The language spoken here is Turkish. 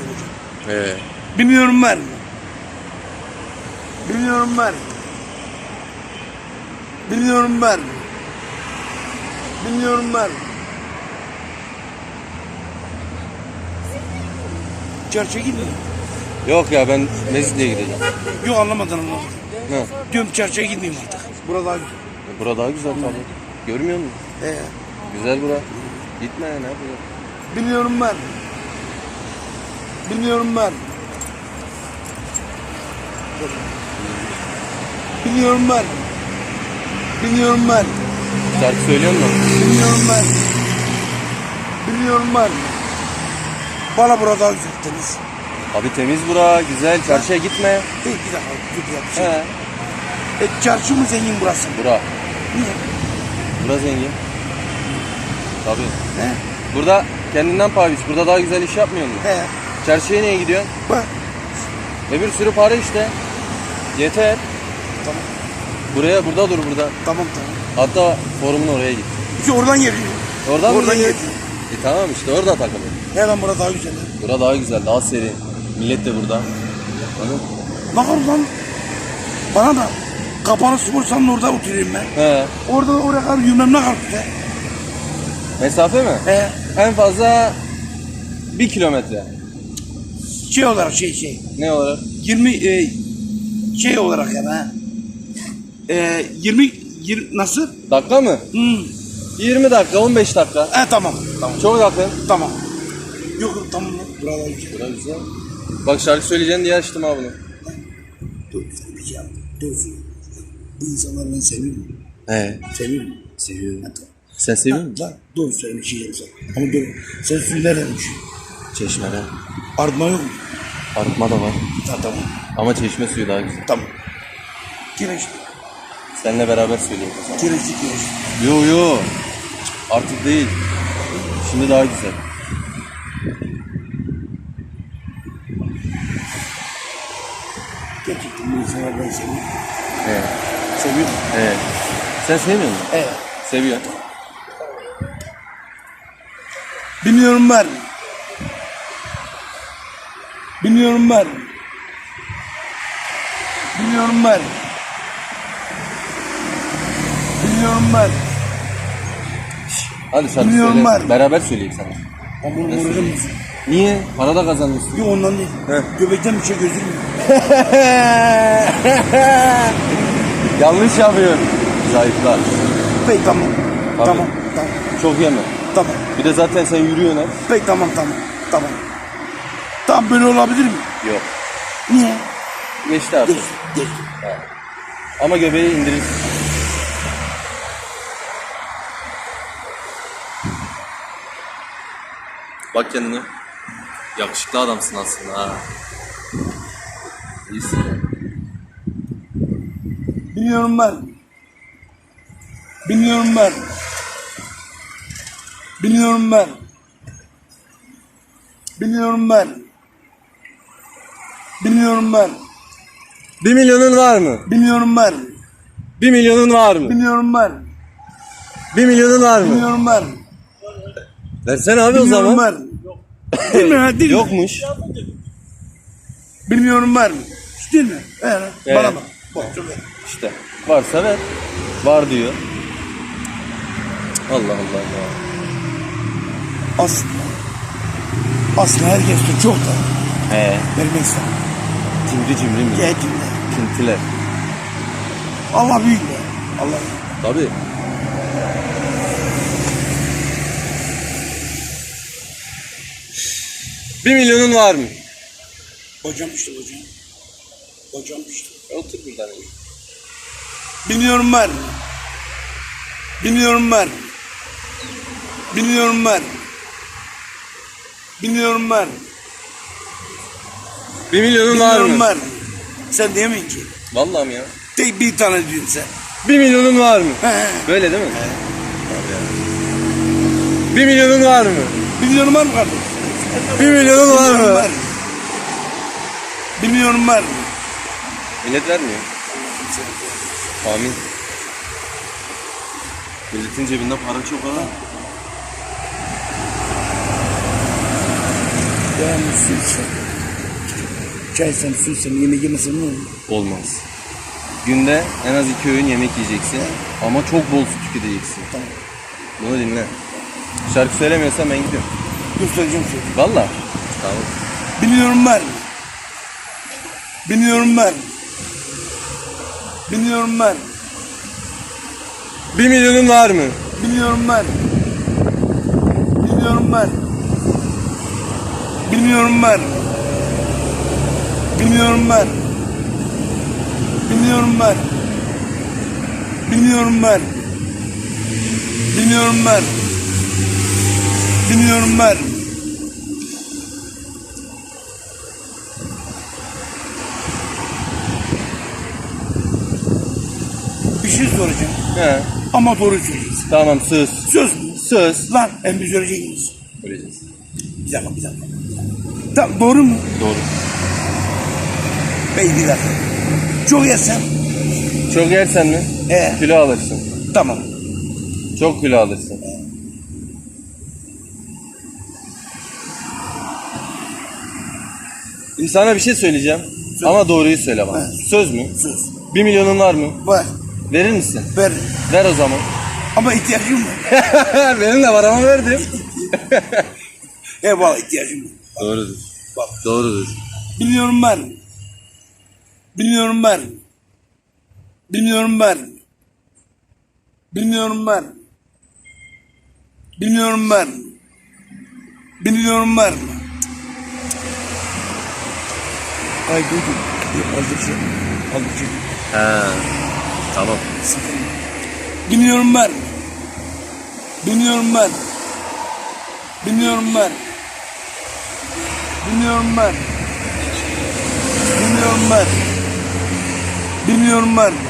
olacak. He. Bilmiyorum var mı? Bilmiyorum var mı? Bilmiyorum var mı? Bilmiyorum var mı? Çarşıya gitmiyor. Yok ya ben Mezitli'ye gideceğim. Yok anlamadın anlamadım. Ne? Diyorum çarşıya gitmeyeyim artık. Burada daha güzel. Bura daha güzel tabii. Görmüyor musun? Ee, Güzel bura. Gitme ya ne yapıyorsun? bilmiyorum var mı? Bilmiyorum var mı? Bilmiyorum var mı? Şarkı söylüyor musun? Bilmiyorum ben. Bilmiyorum ben. Bana burada daha güzel temiz. Abi temiz bura, güzel. Çarşıya gitme. Hey, bir dakika, bir dakika. He. E, çarşı mı zengin burası? Bura. Niye? Bura zengin. Tabii. He? Burada kendinden biç. Burada daha güzel iş yapmıyor musun? He. Çarşıya niye gidiyorsun? Bak. E bir sürü para işte. Yeter. Tamam. Buraya, burada dur burada. Tamam tamam. Hatta forumun oraya git. İşte oradan geliyor. Oradan mı Oradan geliyor. E tamam işte orada takılın. Hemen burada daha güzel. Bura daha güzel, daha serin. Millet de burada. Ne kadar lan? Bana da kapalı spor salonu orada oturayım ben. He. Orada oraya kadar yürümem ne kadar güzel. Mesafe mi? He. En fazla bir kilometre. Şey olarak şey şey. Ne olarak? 20 e, şey olarak yani ha. E, 20, 20 nasıl? Dakika mı? Hmm. 20 dakika, 15 dakika. E tamam. Tamam. Çok yakın. Tamam. Yok yok tamam lan. Burada güzel. Bak şarkı söyleyeceksin diye açtım ha bunu. Dur güzel bir şey yap. Dur. Bu insanları ben seviyorum. He. Seviyorum. Seviyorum. Ha, tamam. Sen seviyor musun? Doğru söyle bir şey yapsan. Ama dur. Sen suyu nereden düşün? Çeşmeden. Artma yok mu? Arıtma da var. Ha, tamam. Ama çeşme suyu daha güzel. Tamam. Kireçli. Seninle beraber söyleyeyim o zaman. Kireçli. Yo yo. Artık değil. Şimdi daha güzel. Gerçekten bu insanları ben seviyorum. He. Seviyorum. He. Sen sevmiyor musun? Evet. Seviyorsun. Bilmiyorum ben. Bilmiyorum ben. Bilmiyorum ben. Bilmiyorum ben. Hadi şarkı Bilmiyorum söyle. var. Beraber söyleyeyim sana. Ama vuracağım mısın? Niye? Para da kazanmışsın. Yok ondan değil. Heh. Göbekten bir şey gözükmüyor. Yanlış yapıyorsun. Zayıflar. Peki tamam. Tamam. Tamam. Çok yeme. Tamam. Bir de zaten sen yürüyorsun hep. Peki tamam tamam. Tamam. Tamam böyle olabilir mi? Yok. Niye? Geçti artık. Geç. Geç. Ama göbeği indirirsin. Bak kendine. Yakışıklı adamsın aslında ha. İyisin ya. Bilmiyorum ben. Bilmiyorum ben. Bilmiyorum ben. Bilmiyorum ben. Bilmiyorum ben. Bir milyonun var mı? Bilmiyorum ben. Bir milyonun var mı? Bilmiyorum ben. Bir milyonun var mı? Bilmiyorum ben. Versene abi o Bilmiyorum zaman. ben. Değil mi? ha, Değil mi? Yokmuş. Bilmiyorum ben. Değil mi? Evet. Evet. Bana bak. İşte. Varsa ver. Var diyor. Allah Allah Allah. Aslında. Aslında herkes de çok da He. vermek ister. Cimri cimri mi? Yetimler. Tintiler. Allah büyük ya. Allah. Tabii. Bir milyonun var mı? Hocam işte hocam. Hocam işte. Otur buradan. Bilmiyorum ben. Bilmiyorum ben. Bilmiyorum ben. Bilmiyorum ben. Bir milyonun var mı? ben. Sen diyemeyin ki. Vallahi mi ya? Tek bir tane diyorsun sen. Bir milyonun var mı? He, he. Böyle değil mi? Bir milyonun var mı? Bilmiyorum var mı kardeş? Bir milyonun var Bilmiyorum mı? var. Bilmiyorum var. Millet vermiyor. Amin. Milletin cebinde para çok ha. Su içsem. Çay içsem, su içsem, yemek yemesem ne olur? Olmaz. Günde en az iki öğün yemek yiyeceksin. Ama çok bol su tüketeceksin. Tamam. Bunu dinle. Şarkı söylemiyorsan ben gidiyorum. Göstereceğim seni. Valla. Tamam. Biliyorum ben. Biliyorum ben. Biliyorum ben. Bir milyonun var mı? Biliyorum ben. Biliyorum ben. Biliyorum ben. Biliyorum ben. Biliyorum ben. Biliyorum ben. Biliyorum ben. Biliyorum ben. Bir şey soracağım He. ama doğru söyleyeceksin. Tamam söz. Söz mü? Söz. Lan bir söyleyecek misin? Öleceğiz. Bir dakika bir dakika. Tamam doğru mu? Doğru. Bey bir dakika. Çok yesem. Çok yersen mi? Ee, Kilo alırsın. tamam. Çok kilo alırsın. Sana bir şey söyleyeceğim. Ama doğruyu söyle bana. Evet. Söz mü? Söz. Bir milyonun var mı? Var. Verir misin? Ver. Ver o zaman. Ama ihtiyacım var. Benim de var ama verdim. He valla ihtiyacım var. Doğrudur. Bak. Doğrudur. Biliyorum ben. Bilmiyorum ben. Bilmiyorum ben. Bilmiyorum ben. Bilmiyorum ben. Bilmiyorum ben. Ay Google. Aldırıcı. Aldırıcı. He. Tamam. Bilmiyorum ben. Bilmiyorum ben. Bilmiyorum ben. Bilmiyorum ben. Bilmiyorum ben. 1 milyonum.